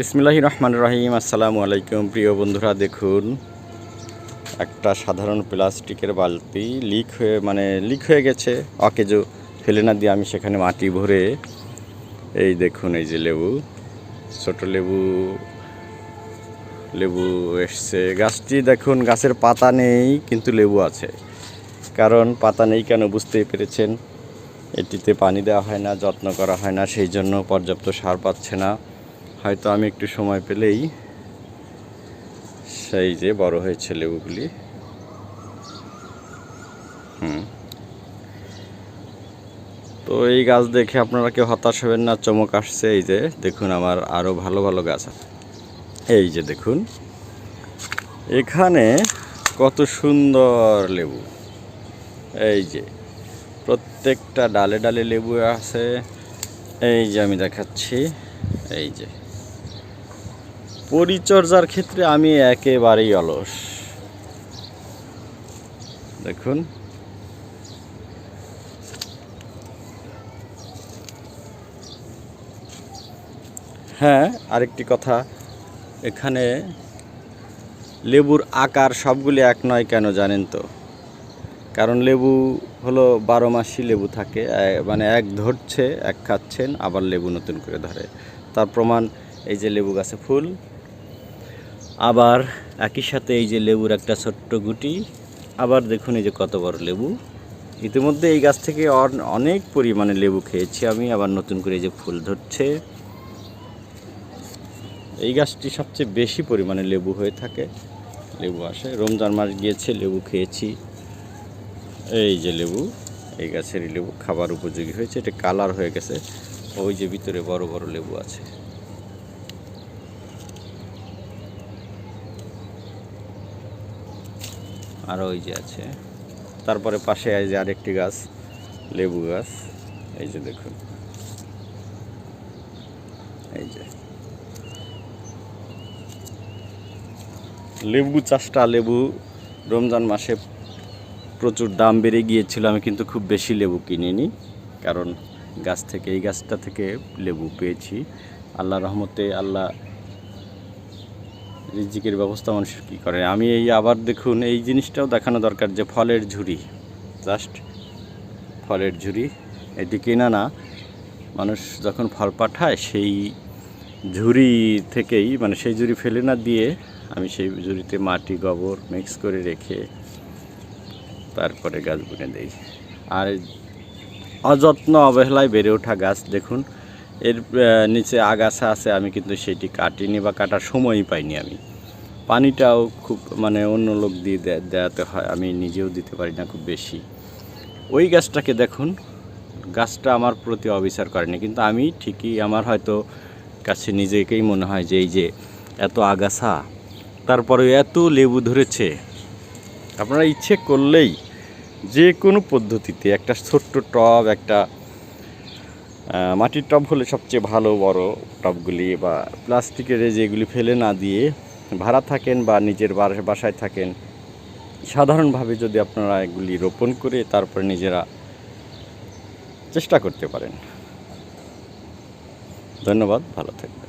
বিসমিল্লাহির রহমান রহিম। আসসালামু আলাইকুম। প্রিয় বন্ধুরা, দেখুন, একটা সাধারণ প্লাস্টিকের বালতি লিক হয়ে মানে লিক হয়ে গেছে। অকেজো ফেলে না দিয়ে আমি সেখানে মাটি ভরে, এই দেখুন, এই যে লেবু, ছোট লেবু লেবু এসছে। গাছটি দেখুন, গাছের পাতা নেই, কিন্তু লেবু আছে। কারণ পাতা নেই কেন বুঝতেই পেরেছেন? এটিতে পানি দেওয়া হয় না, যত্ন করা হয় না, সেই জন্য পর্যাপ্ত সার পাচ্ছে না। হয়তো আমি একটু সময় পেলেই সেই যে বড় হয়েছে লেবুগুলি হুম। তো এই গাছ দেখে আপনারা কেউ হতাশ হবেন না, চমক আসছে এই যে, দেখুন আমার আরও ভালো ভালো গাছ আছে। এই যে দেখুন, এখানে কত সুন্দর লেবু। এই যে, প্রত্যেকটা ডালে ডালে লেবু আছে। এই যে আমি দেখাচ্ছি, এই যে। পরিচর্যার ক্ষেত্রে আমি একেবারেই অলস। দেখুন। হ্যাঁ আরেকটি কথা। এখানে লেবুর আকার সবগুলি এক নয় কেন জানেন তো? কারণ লেবু হলো বারো মাসই লেবু থাকে মানে এক ধরছে, এক খাচ্ছেন, আবার লেবু নতুন করে ধরে। তার প্রমাণ এই যে লেবু গাছে ফুল আবার একই সাথে এই যে লেবুর একটা ছোট্ট গুটি, আবার দেখুন এই যে কত বড় লেবু। ইতিমধ্যে এই গাছ থেকে অন- অনেক পরিমাণে লেবু খেয়েছি আমি, আবার নতুন করে এই যে ফুল ধরছে। এই গাছটি সবচেয়ে বেশি পরিমাণে লেবু হয়ে থাকে, লেবু আসে। রমজান মাস গিয়েছে, লেবু খেয়েছি। এই যে লেবু, এই গাছেরই লেবু খাবার উপযোগী হয়েছে। এটা কালার হয়ে গেছে। ওই যে ভিতরে বড় বড় লেবু আছে। আর ওই যে আছে। তারপরে পাশে এই যে আরেকটি গাছ, লেবু গাছ। এই যে দেখুন। এই যে। লেবু চাষটা, লেবু রমজান মাসে প্রচুর দাম বেড়ে গিয়েছিল। আমি কিন্তু খুব বেশি লেবু কিনিনি, কারণ গাছ থেকে, এই গাছটা থেকে লেবু পেয়েছি। আল্লাহ রহমতে আল্লাহ রিজিকের ব্যবস্থা মানুষের কী করে? আমি এই আবার দেখুন, এই জিনিসটাও দেখানো দরকার যে ফলের ঝুড়ি জাস্ট ফলের ঝুড়ি, এটি কেনা না। মানুষ যখন ফল পাঠায়, সেই ঝুড়ি থেকেই মানে সেই ঝুড়ি ফেলে না দিয়ে, আমি সেই ঝুড়িতে মাটি, গোবর মিক্স করে রেখে তারপরে গাছ বুনে দেই। আর অযত্ন অবহেলায় বেড়ে ওঠা গাছ দেখুন এর নিচে আগাছা আছে, আমি কিন্তু সেটি কাটিনি বা কাটার সময়ই পাইনি আমি। পানিটাও খুব মানে অন্য লোক দিয়ে দেওয়াতে হয়, আমি নিজেও দিতে পারি না খুব বেশি। ওই গাছটাকে দেখুন, গাছটা আমার প্রতি অবিচার করেনি, কিন্তু আমি ঠিকই আমার হয়তো কাছে নিজেকেই মনে হয় যে এই যে এত আগাছা, তারপরে এত লেবু ধরেছে। আপনারা ইচ্ছে করলেই যে কোনো পদ্ধতিতে একটা ছোট্ট টব, একটা মাটির টব হলে সবচেয়ে ভালো, বড় টবগুলি বা প্লাস্টিকের যেগুলি ফেলে না দিয়ে ভাড়া থাকেন বা নিজের বাসায় থাকেন, সাধারণভাবে যদি আপনারা এগুলি রোপণ করে তারপরে নিজেরা চেষ্টা করতে পারেন। ধন্যবাদ, ভালো থাকবেন।